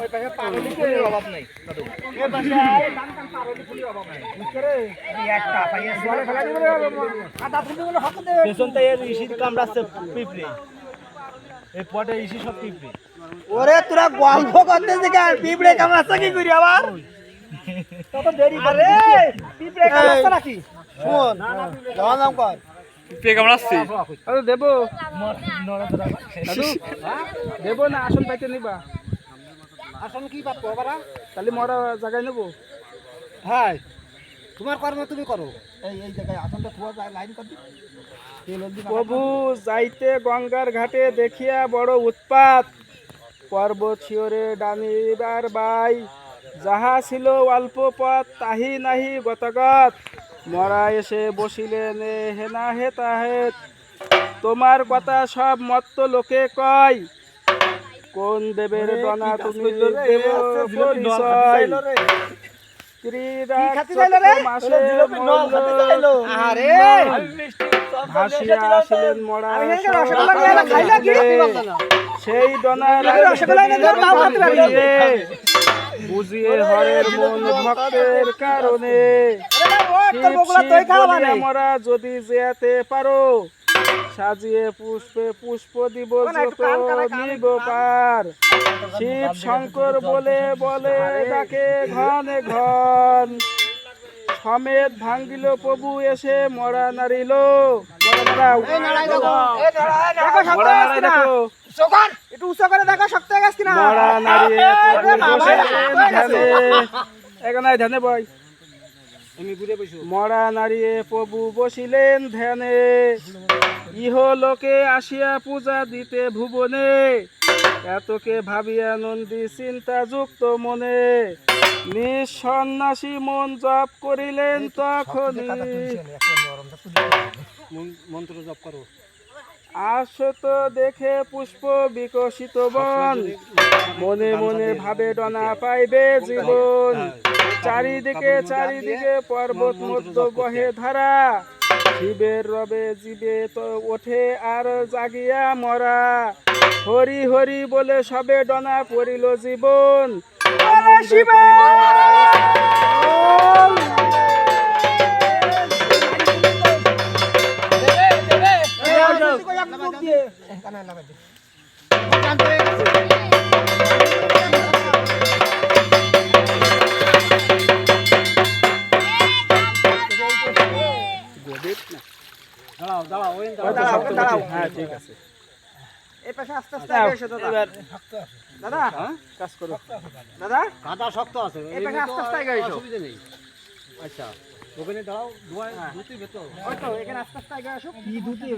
ওই পাশে পারলি ফুলের অভাব নাই দাদু পাশে এই পারলি ফুলের অভাব নাই বুঝছে একটা পাইয়ে জলে ফেলা দিবে রে আদা ফুলগুলো হাত দে পেছনটা এর ইসির কামড়াচ্ছে পিঁপড়ে এই পটে ইসি সব পিঁপড়ে ওরে তোরা গল্প করতে যে পিঁপড়ে কামড়াচ্ছে কি করি আবার? তত দেরি করে পিঁপড়ে কামড়াচ্ছে নাকি? শোন যাওয়া নাম কর। পিঁপড়ে কামড়াচ্ছে আরে দেবো। দেবো না আসন পাইতে নিবা। আসলে কি বাপ বাবারা তাহলে মরা জায়গায় নেব? হ্যাঁ তোমার কর্ম তুমি করো। এই এই জায়গায় আসনটা থুয়া যায় লাইন কর প্রভু যাইতে গঙ্গার ঘাটে দেখিয়া বড় উৎপাত। পর্বত শিওরে ডানিবার বাই যাহা ছিল অল্প পথ তাহি নাহি গতগত। মরা এসে বসিলেন হেনা হে তাহেত। তোমার কথা সব মত্ত লোকে কয়। কোন দেবের দনা তুমি দেব পরিচয় মরা? সেই ডনার। বুঝিয়ে হরের মন ভক্তের কারণে আমরা যদি যেতে পারো সাজিয়ে পুষ্পে পুষ্প দিব যত নিব পার। শিব শঙ্কর বলে বলে ডাকে ঘনে ঘন সমেত ভাঙ্গিল প্রভু এসে মরা নারিল মরা নারিয়ে। ধ্যানে এখানে ধ্যানে বই মরা নারিয়ে প্রভু বসিলেন ধ্যানে। ইহ লোকে আসিয়া পূজা দিতে ভুবনে। এতকে ভাবিয়া নন্দী চিন্তা যুক্ত মনে। নিঃসন্ন্যাসী মন জপ করিলেন তখনই। মন্ত্র জপ করো। আসত দেখে পুষ্প বিকশিত বন মনে মনে ভাবে ডনা পাইবে জীবন চারিদিকে চারিদিকে পর্বত মধ্য বহে ধারা শিবের রবে জীবে তো ওঠে আর জাগিয়া মরা হরি হরি বলে সবে ডনা পড়িল জীবন শিবে দাঁড়াও দাঁড়াও ওই দাঁড়াও। দাঁড়াও, হ্যাঁ ঠিক আছে। এই পাশে আস্তে আস্তে আগে এসো দাদা। দাদা। কাজ করো। দাদা। কাদা শক্ত আছে এই পাশে আস্তে আস্তে আগে এসো। অসুবিধা নেই। আচ্ছা ওখানে দাঁড়াও দুয়ায় দুটি ভেতর। ওই তো এখানে আস্তে আস্তে আগে আসো কি দুটি?